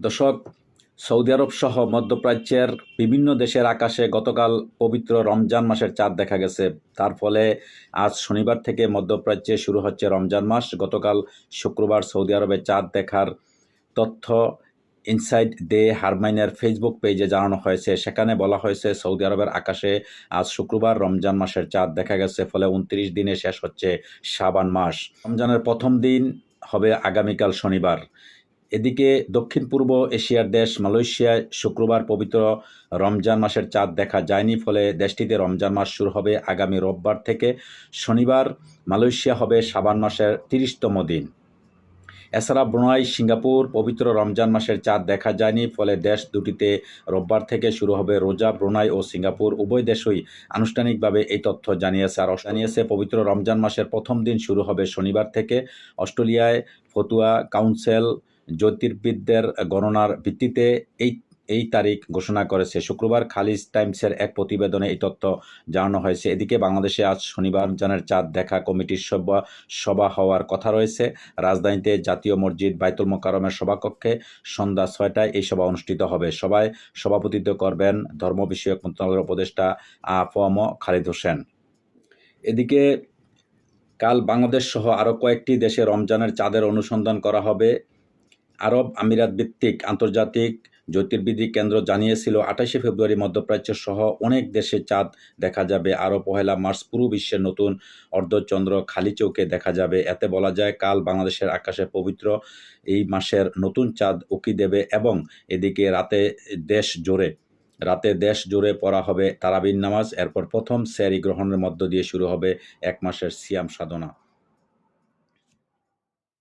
দর্শক সৌদি আরব সহ মধ্যপ্রাচ্যের বিভিন্ন দেশের আকাশে গতকাল পবিত্র রমজান মাসের চাঁদ দেখা গেছে। তার ফলে আজ শনিবার থেকে মধ্যপ্রাচ্যে শুরু হচ্ছে রমজান মাস। গতকাল শুক্রবার সৌদি আরবে চাঁদ দেখার তথ্য ইনসাইড দে হারমাইনের ফেসবুক পেজে জানানো হয়েছে। সেখানে বলা হয়েছে, সৌদি আরবের আকাশে আজ শুক্রবার রমজান মাসের চাঁদ দেখা গেছে, ফলে উনত্রিশ দিনে শেষ হচ্ছে শাবান মাস। রমজানের প্রথম দিন হবে আগামীকাল শনিবার। এদিকে দক্ষিণ পূর্ব এশিয়ার দেশ মালয়েশিয়ায় শুক্রবার পবিত্র রমজান মাসের চাঁদ দেখা যায়নি, ফলে দেশটিতে রমজান মাস শুরু হবে আগামী রোববার থেকে। শনিবার মালয়েশিয়া হবে সাবান মাসের তিরিশতম দিন। এছাড়া ব্রুনাই, সিঙ্গাপুর পবিত্র রমজান মাসের চাঁদ দেখা যায়নি, ফলে দেশ দুটিতে রোববার থেকে শুরু হবে রোজা। ব্রুনাই ও সিঙ্গাপুর উভয় দেশই আনুষ্ঠানিকভাবে এই তথ্য জানিয়েছে। আর জানিয়েছে, পবিত্র রমজান মাসের প্রথম দিন শুরু হবে শনিবার থেকে। অস্ট্রেলিয়ায় ফতুয়া কাউন্সিল জ্যোতির্বিদদের গণনার ভিত্তিতে এই এই তারিখ ঘোষণা করেছে। শুক্রবার খালিজ টাইমসের এক প্রতিবেদনে এই তথ্য জানানো হয়েছে। এদিকে বাংলাদেশে আজ শনিবার জানের চাঁদ দেখা কমিটির সভা সভা হওয়ার কথা রয়েছে। রাজধানীতে জাতীয় মসজিদ বাইতুল মোকারমের সভাকক্ষে সন্ধ্যা ছয়টায় এই সভা অনুষ্ঠিত হবে। সভায় সভাপতিত্ব করবেন ধর্ম বিষয়ক মন্ত্রণালয়ের উপদেষ্টা আফম খালিদ হোসেন। এদিকে কাল বাংলাদেশ সহ আরও কয়েকটি দেশে রমজানের চাঁদের অনুসন্ধান করা হবে। আরব আমিরাত ভিত্তিক আন্তর্জাতিক জ্যোতির্বিদী কেন্দ্র জানিয়েছিল, আঠাশে ফেব্রুয়ারি মধ্যপ্রাচ্য সহ অনেক দেশে চাঁদ দেখা যাবে। আরও পহেলা মার্চ পুরো বিশ্বের নতুন অর্ধচন্দ্র খালি চৌকে দেখা যাবে। এতে বলা যায়, কাল বাংলাদেশের আকাশে পবিত্র এই মাসের নতুন চাঁদ উকি দেবে এবং এদিকে রাতে দেশ জোরে, রাতে দেশ জুড়ে পড়া হবে তারাবিন নামাজ। এরপর প্রথম স্যারি গ্রহণের মধ্য দিয়ে শুরু হবে এক মাসের সিয়াম সাধনা।